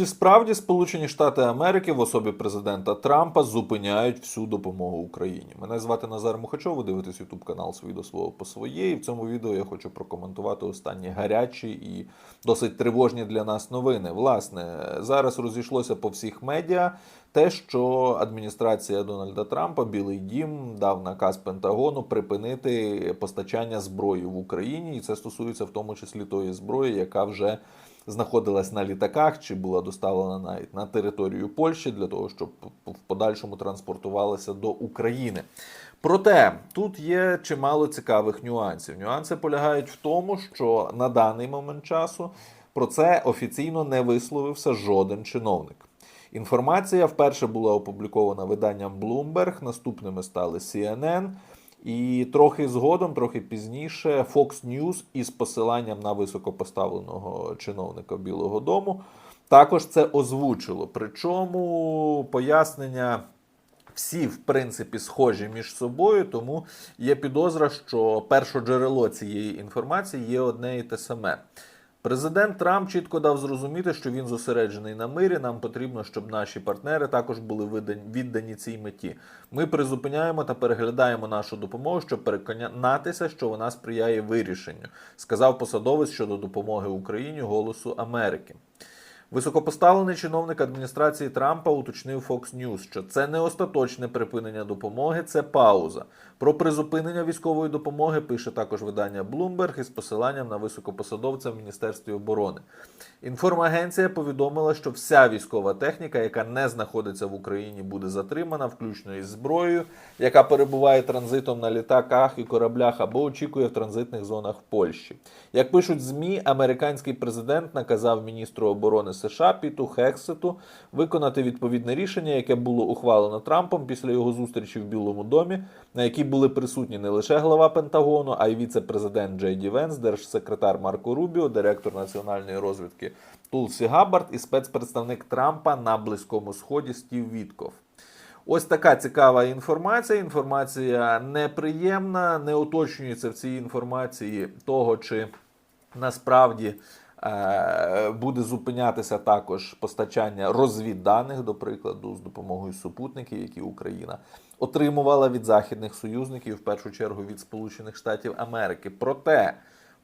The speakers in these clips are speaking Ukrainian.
Чи справді Сполучені Штати Америки в особі президента Трампа зупиняють всю допомогу Україні? Мене звати Назар Мухачов, ви дивитесь Ютуб канал свій до свого по своє. І в цьому відео я хочу прокоментувати останні гарячі і досить тривожні для нас новини. Власне, зараз розійшлося по всіх медіа те, що адміністрація Дональда Трампа, Білий Дім, дав наказ Пентагону припинити постачання зброї в Україні, і це стосується в тому числі тої зброї, яка вже знаходилась на літаках чи була доставлена навіть на територію Польщі для того, щоб в подальшому транспортувалася до України. Проте тут є чимало цікавих нюансів. Нюанси полягають в тому, що на даний момент часу про це офіційно не висловився жоден чиновник. Інформація вперше була опублікована виданням Bloomberg, наступними стали CNN. І трохи згодом, трохи пізніше, Fox News із посиланням на високопоставленого чиновника Білого Дому також це озвучило. Причому пояснення всі, в принципі, схожі між собою, тому є підозра, що першоджерело цієї інформації є одне і те саме. Президент Трамп чітко дав зрозуміти, що він зосереджений на мирі. Нам потрібно, щоб наші партнери також були віддані цій меті. Ми призупиняємо та переглядаємо нашу допомогу, щоб переконатися, що вона сприяє вирішенню, сказав посадовець щодо допомоги Україні Голосу Америки. Високопоставлений чиновник адміністрації Трампа уточнив Fox News, що це не остаточне припинення допомоги, це пауза. Про призупинення військової допомоги пише також видання Bloomberg із посиланням на високопосадовця в Міністерстві оборони. Інформагенція повідомила, що вся військова техніка, яка не знаходиться в Україні, буде затримана, включно із зброєю, яка перебуває транзитом на літаках і кораблях або очікує в транзитних зонах в Польщі. Як пишуть ЗМІ, американський президент наказав міністру оборони США Піту Хексету виконати відповідне рішення, яке було ухвалено Трампом після його зустрічі в Білому домі, на якій були присутні не лише глава Пентагону, а й віце-президент Джей Ді Венс, держсекретар Марко Рубіо, директор національної розвідки Тулсі Габбард і спецпредставник Трампа на Близькому Сході Стів Вітков. Ось така цікава інформація. Інформація неприємна, не уточнюється в цій інформації того, чи насправді буде зупинятися також постачання розвідданих, до прикладу, з допомогою супутників, які Україна отримувала від західних союзників, в першу чергу від Сполучених Штатів Америки. Проте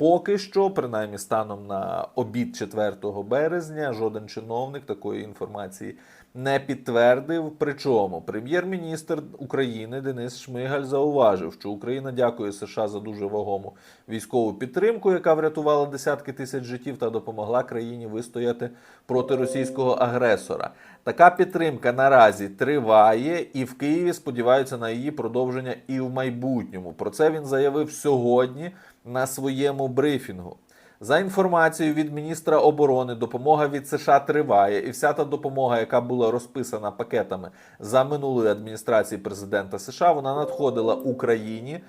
Поки що, принаймні станом на обід 4 березня, жоден чиновник такої інформації не підтвердив. Причому прем'єр-міністр України Денис Шмигаль зауважив, що Україна дякує США за дуже вагому військову підтримку, яка врятувала десятки тисяч життів та допомогла країні вистояти проти російського агресора. Така підтримка наразі триває, і в Києві сподіваються на її продовження і в майбутньому. Про це він заявив сьогодні на своєму брифінгу. За інформацією від міністра оборони, допомога від США триває, і вся та допомога, яка була розписана пакетами за минулої адміністрації президента США, вона надходила Україні.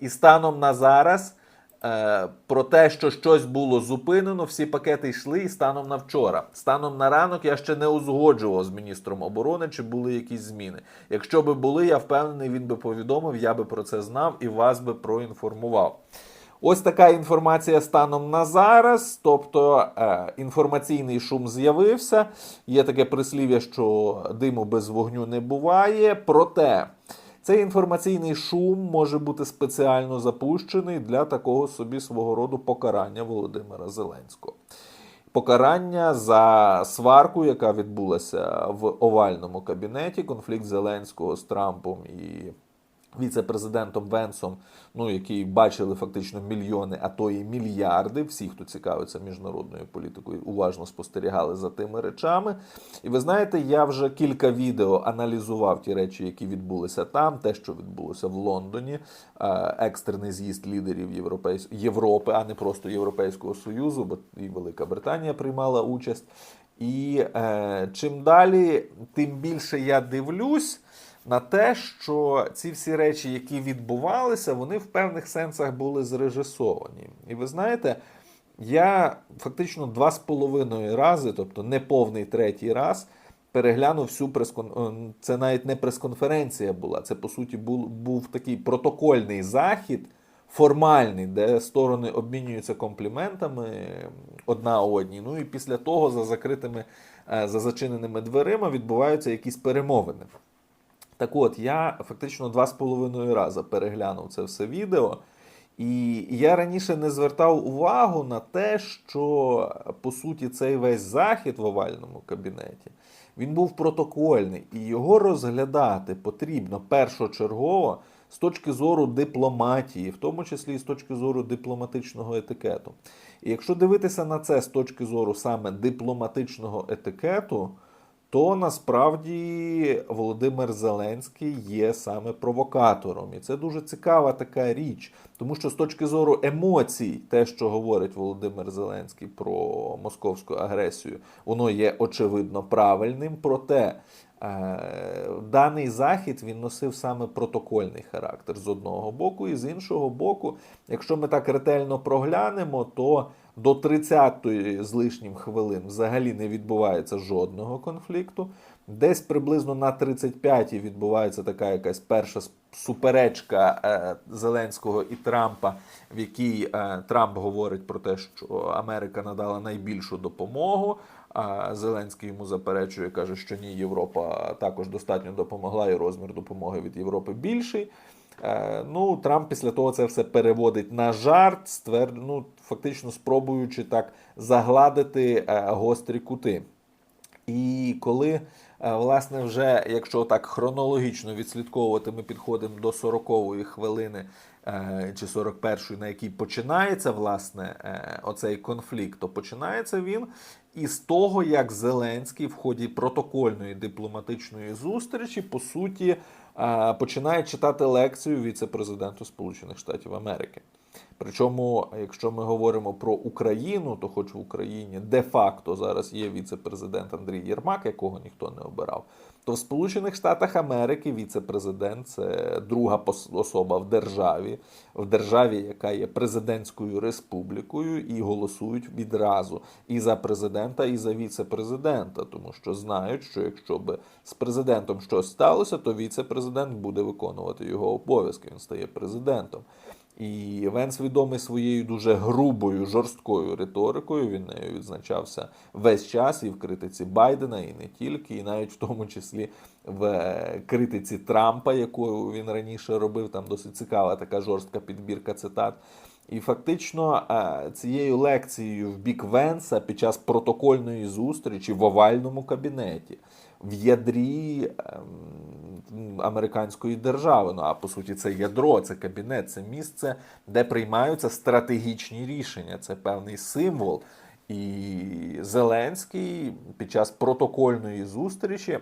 І станом на зараз е, про те, що щось було зупинено, всі пакети йшли і станом на вчора. Станом на ранок я ще не узгоджував з міністром оборони, чи були якісь зміни. Якщо би були, я впевнений, він би повідомив, я би про це знав і вас би проінформував. Ось така інформація станом на зараз. Тобто е, інформаційний шум з'явився. Є таке прислів'я, що диму без вогню не буває. Проте цей інформаційний шум може бути спеціально запущений для такого собі свого роду покарання Володимира Зеленського. Покарання за сварку, яка відбулася в овальному кабінеті, конфлікт Зеленського з Трампом і віце-президентом Венсом, ну який бачили фактично мільйони, а то і мільярди. Всі, хто цікавиться міжнародною політикою, уважно спостерігали за тими речами. І ви знаєте, я вже кілька відео аналізував ті речі, які відбулися там, те, що відбулося в Лондоні, е, екстрений з'їзд лідерів Європейсь... Європи, а не просто Європейського Союзу, бо і Велика Британія приймала участь. І е, чим далі, тим більше я дивлюсь на те, що ці всі речі, які відбувалися, вони в певних сенсах були зрежисовані. І ви знаєте, я фактично два з половиною рази, тобто не повний третій раз, переглянув всю прес-кон... Це навіть не прес-конференція була. Це по суті був, був такий протокольний захід формальний, де сторони обмінюються компліментами одна одній. Ну і після того за закритими, е, за зачиненими дверима відбуваються якісь перемовини. Так от, я фактично два з половиною рази переглянув це все відео. І я раніше не звертав увагу на те, що по суті цей весь захід в овальному кабінеті він був протокольний, і його розглядати потрібно першочергово з точки зору дипломатії, в тому числі і з точки зору дипломатичного етикету. І якщо дивитися на це з точки зору саме дипломатичного етикету, то насправді Володимир Зеленський є саме провокатором. І це дуже цікава така річ, тому що з точки зору емоцій, те, що говорить Володимир Зеленський про московську агресію, воно є очевидно правильним. Проте е, даний захід він носив саме протокольний характер з одного боку, і з іншого боку, якщо ми так ретельно проглянемо, то до 30-ї з лишнім хвилин взагалі не відбувається жодного конфлікту. Десь приблизно на 35-й відбувається така якась перша суперечка е, Зеленського і Трампа, в якій е, Трамп говорить про те, що Америка надала найбільшу допомогу. А Зеленський йому заперечує, каже, що ні, Європа також достатньо допомогла, і розмір допомоги від Європи більший. Е, Ну, Трамп після того це все переводить на жарт, ствер... ну, фактично спробуючи так загладити е, гострі кути. І коли, е, власне, вже, якщо так хронологічно відслідковувати, ми підходимо до 40-ї хвилини чи 41-ї, на якій починається власне е, оцей конфлікт, то починається він із того, як Зеленський в ході протокольної дипломатичної зустрічі, по суті, е, починає читати лекцію віце-президенту Сполучених Штатів Америки. Причому, якщо ми говоримо про Україну, то хоч в Україні де-факто зараз є віце-президент Андрій Єрмак, якого ніхто не обирав, то в Сполучених Штатах Америки віце-президент це друга особа в державі, в державі, яка є президентською республікою, і голосують відразу і за президента, і за віце-президента, тому що знають, що якщо би з президентом щось сталося, то віце-президент буде виконувати його обов'язки. Він стає президентом. І Венс відомий своєю дуже грубою, жорсткою риторикою. Він нею відзначався весь час і в критиці Байдена, і не тільки, і навіть в тому числі в е, критиці Трампа, яку він раніше робив. Там досить цікава така жорстка підбірка цитат. І фактично е, цією лекцією в бік Венса під час протокольної зустрічі в овальному кабінеті в ядрі ем, американської держави. Ну а по суті, це ядро, це кабінет, це місце, де приймаються стратегічні рішення. Це певний символ. І Зеленський під час протокольної зустрічі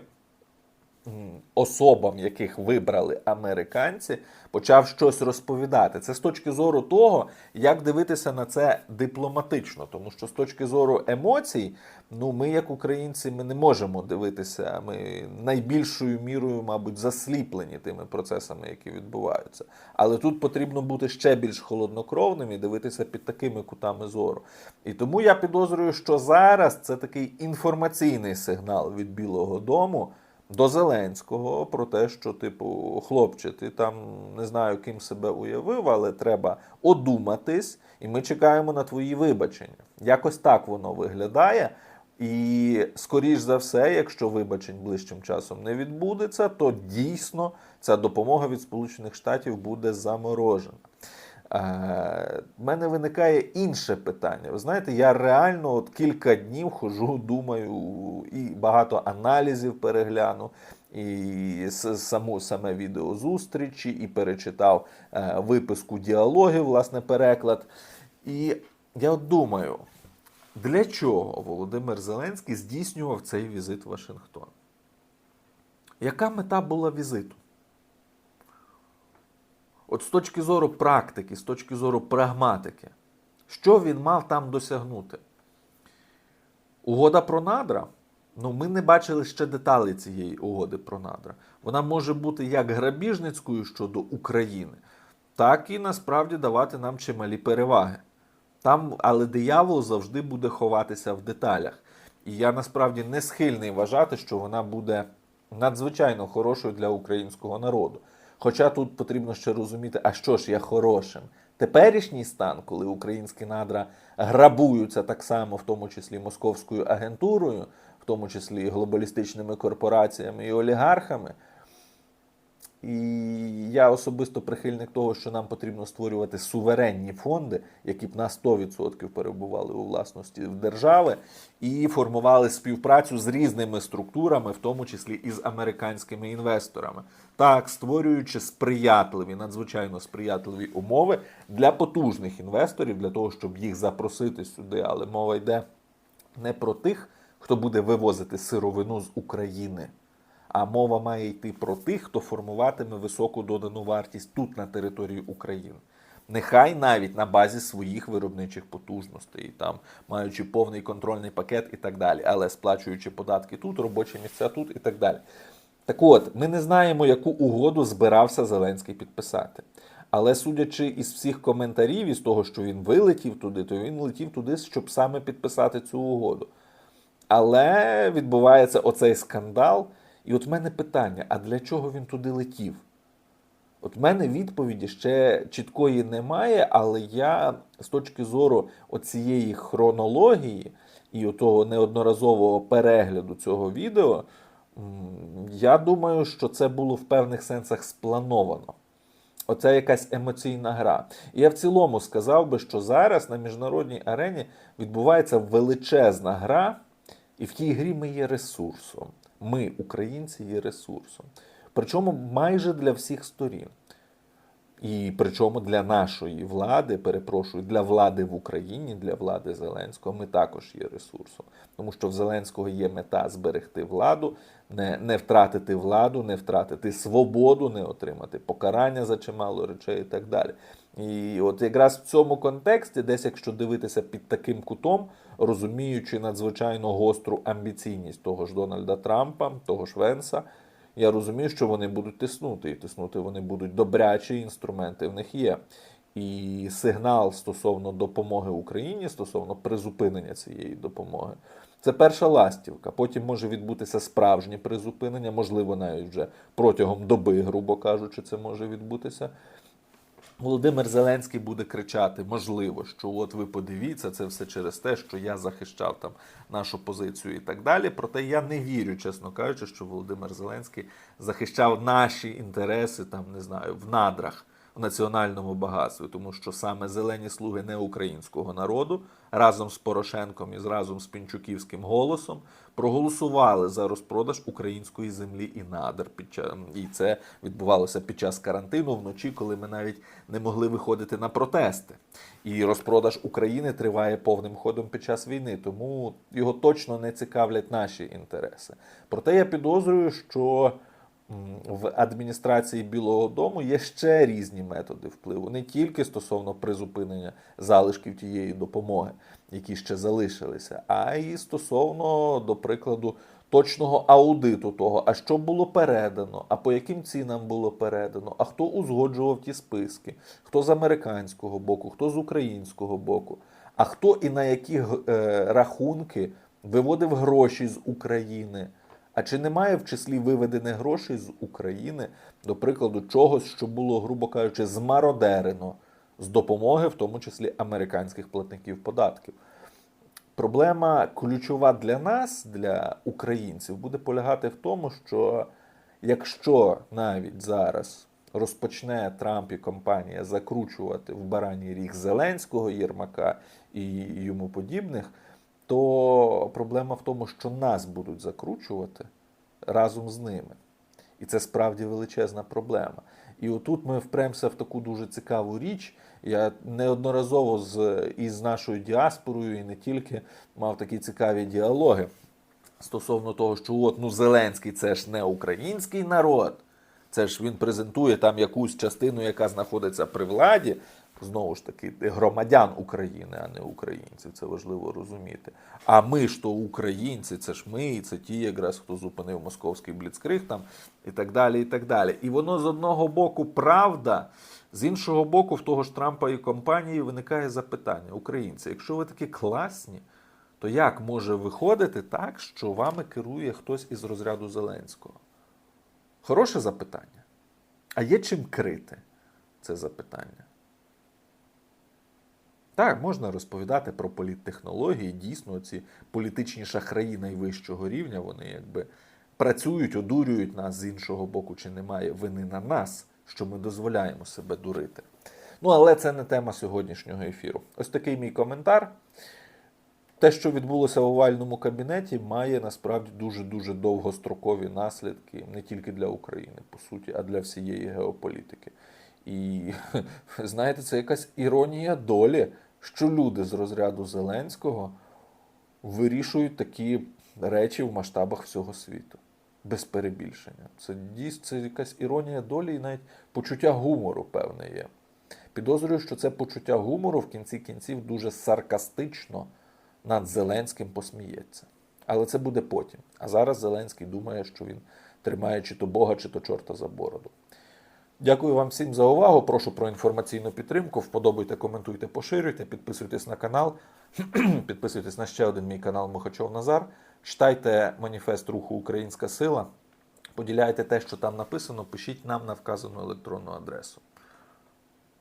особам, яких вибрали американці, почав щось розповідати. Це з точки зору того, як дивитися на це дипломатично, тому що з точки зору емоцій, ну ми, як українці, ми не можемо дивитися. Ми найбільшою мірою, мабуть, засліплені тими процесами, які відбуваються. Але тут потрібно бути ще більш холоднокровним і дивитися під такими кутами зору. І тому я підозрюю, що зараз це такий інформаційний сигнал від Білого Дому до Зеленського про те, що, типу, хлопче, ти там не знаю, ким себе уявив, але треба одуматись, і ми чекаємо на твої вибачення. Якось так воно виглядає. І скоріш за все, якщо вибачень ближчим часом не відбудеться, то дійсно ця допомога від Сполучених Штатів буде заморожена. Е, в мене виникає інше питання. Ви знаєте, я реально от кілька днів хожу, думаю, і багато аналізів перегляну, і саму саме відео зустрічі, і перечитав е, виписку діалогів, власне, переклад. І я от думаю, для чого Володимир Зеленський здійснював цей візит в Вашингтон? Яка мета була візиту? От з точки зору практики, з точки зору прагматики, що він мав там досягнути? Угода про надра? Ну, ми не бачили ще деталей цієї угоди про надра. Вона може бути як грабіжницькою щодо України, так і насправді давати нам чималі переваги. Там, але диявол завжди буде ховатися в деталях. І я насправді не схильний вважати, що вона буде надзвичайно хорошою для українського народу. Хоча тут потрібно ще розуміти, а що ж є хорошим? теперішній стан, коли українські надра грабуються так само, в тому числі московською агентурою, в тому числі і глобалістичними корпораціями і олігархами. І я особисто прихильник того, що нам потрібно створювати суверенні фонди, які б на 100% перебували у власності держави, і формували співпрацю з різними структурами, в тому числі і з американськими інвесторами, так створюючи сприятливі, надзвичайно сприятливі умови для потужних інвесторів, для того, щоб їх запросити сюди. Але мова йде не про тих, хто буде вивозити сировину з України. А мова має йти про тих, хто формуватиме високу додану вартість тут, на території України. Нехай навіть на базі своїх виробничих потужностей, там маючи повний контрольний пакет і так далі, але сплачуючи податки тут, робочі місця тут і так далі. Так от, ми не знаємо, яку угоду збирався Зеленський підписати. Але судячи із всіх коментарів, із того, що він вилетів туди, то він летів туди, щоб саме підписати цю угоду. Але відбувається оцей скандал. І от в мене питання: а для чого він туди летів? От в мене відповіді ще чіткої немає, але я з точки зору оцієї хронології і того неодноразового перегляду цього відео, я думаю, що це було в певних сенсах сплановано. Оця якась емоційна гра. І я в цілому сказав би, що зараз на міжнародній арені відбувається величезна гра, і в тій грі ми є ресурсом. Ми, українці, є ресурсом. Причому майже для всіх сторін. І причому для нашої влади, перепрошую, для влади в Україні, для влади Зеленського, ми також є ресурсом. Тому що в Зеленського є мета зберегти владу, не, не втратити владу, не втратити свободу, не отримати покарання за чимало речей і так далі. І от якраз в цьому контексті, десь якщо дивитися під таким кутом, розуміючи надзвичайно гостру амбіційність того ж Дональда Трампа, того ж Венса, я розумію, що вони будуть тиснути, і тиснути вони будуть добрячі інструменти в них є. І сигнал стосовно допомоги Україні, стосовно призупинення цієї допомоги, це перша ластівка. Потім може відбутися справжнє призупинення, можливо, навіть вже протягом доби, грубо кажучи, це може відбутися. Володимир Зеленський буде кричати, можливо, що от ви подивіться, це все через те, що я захищав там нашу позицію і так далі. Проте я не вірю, чесно кажучи, що Володимир Зеленський захищав наші інтереси, там не знаю, в надрах. Національному багатстві, тому що саме зелені слуги не українського народу разом з Порошенком і разом з Пінчуківським голосом проголосували за розпродаж української землі і надр. Під час, і це відбувалося під час карантину вночі, коли ми навіть не могли виходити на протести. І розпродаж України триває повним ходом під час війни, тому його точно не цікавлять наші інтереси. Проте я підозрюю, що в адміністрації Білого Дому є ще різні методи впливу, не тільки стосовно призупинення залишків тієї допомоги, які ще залишилися, а й стосовно, до прикладу, точного аудиту того, а що було передано, а по яким цінам було передано, а хто узгоджував ті списки, хто з американського боку, хто з українського боку, а хто і на які е, рахунки виводив гроші з України. А чи немає в числі виведених грошей з України, до прикладу, чогось, що було, грубо кажучи, змародерено з допомоги, в тому числі американських платників податків? Проблема ключова для нас, для українців, буде полягати в тому, що якщо навіть зараз розпочне Трамп і компанія закручувати в бараній ріг Зеленського Єрмака і йому подібних, то проблема в тому, що нас будуть закручувати разом з ними. І це справді величезна проблема. І отут ми впремся в таку дуже цікаву річ. Я неодноразово з із нашою діаспорою, і не тільки мав такі цікаві діалоги стосовно того, що от ну Зеленський це ж не український народ. Це ж він презентує там якусь частину, яка знаходиться при владі, знову ж таки, громадян України, а не українців. Це важливо розуміти. А ми ж то українці, це ж ми, і це ті, якраз хто зупинив московський бліцкриг там і так далі. І так далі. І воно з одного боку правда, з іншого боку, в того ж Трампа і компанії виникає запитання: українці, якщо ви такі класні, то як може виходити так, що вами керує хтось із розряду Зеленського? Хороше запитання. А є чим крити це запитання? Так, можна розповідати про політтехнології. Дійсно, ці політичні шахраї найвищого рівня, вони якби працюють, одурюють нас з іншого боку, чи немає вини на нас, що ми дозволяємо себе дурити. Ну, але це не тема сьогоднішнього ефіру. Ось такий мій коментар. Те, що відбулося в овальному кабінеті, має насправді дуже-дуже довгострокові наслідки не тільки для України, по суті, а для всієї геополітики. І знаєте, це якась іронія долі, що люди з розряду Зеленського вирішують такі речі в масштабах всього світу. Без перебільшення. Це дійсно це якась іронія долі і навіть почуття гумору, певне є. Підозрюю, що це почуття гумору в кінці кінців дуже саркастично над Зеленським посміється. Але це буде потім. А зараз Зеленський думає, що він тримає чи то Бога, чи то чорта за бороду. Дякую вам всім за увагу. Прошу про інформаційну підтримку. Вподобайте, коментуйте, поширюйте, підписуйтесь на канал, підписуйтесь на ще один мій канал Мухачов Назар. Читайте маніфест руху Українська Сила. Поділяйте те, що там написано, пишіть нам на вказану електронну адресу.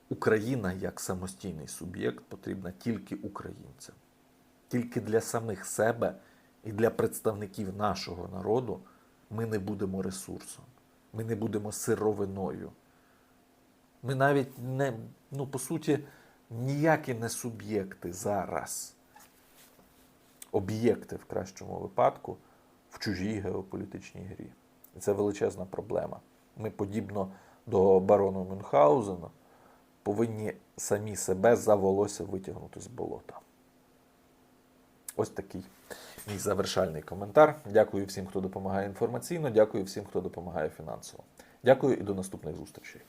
Україна як самостійний суб'єкт потрібна тільки українцям. Тільки для самих себе і для представників нашого народу ми не будемо ресурсом, ми не будемо сировиною. Ми навіть не, ну, по суті, ніякі не суб'єкти зараз. Об'єкти в кращому випадку в чужій геополітичній грі. І це величезна проблема. Ми, подібно до барону Мюнхгаузена, повинні самі себе за волосся витягнути з болота. Ось такий мій завершальний коментар. Дякую всім, хто допомагає інформаційно. Дякую всім, хто допомагає фінансово. Дякую і до наступних зустрічей.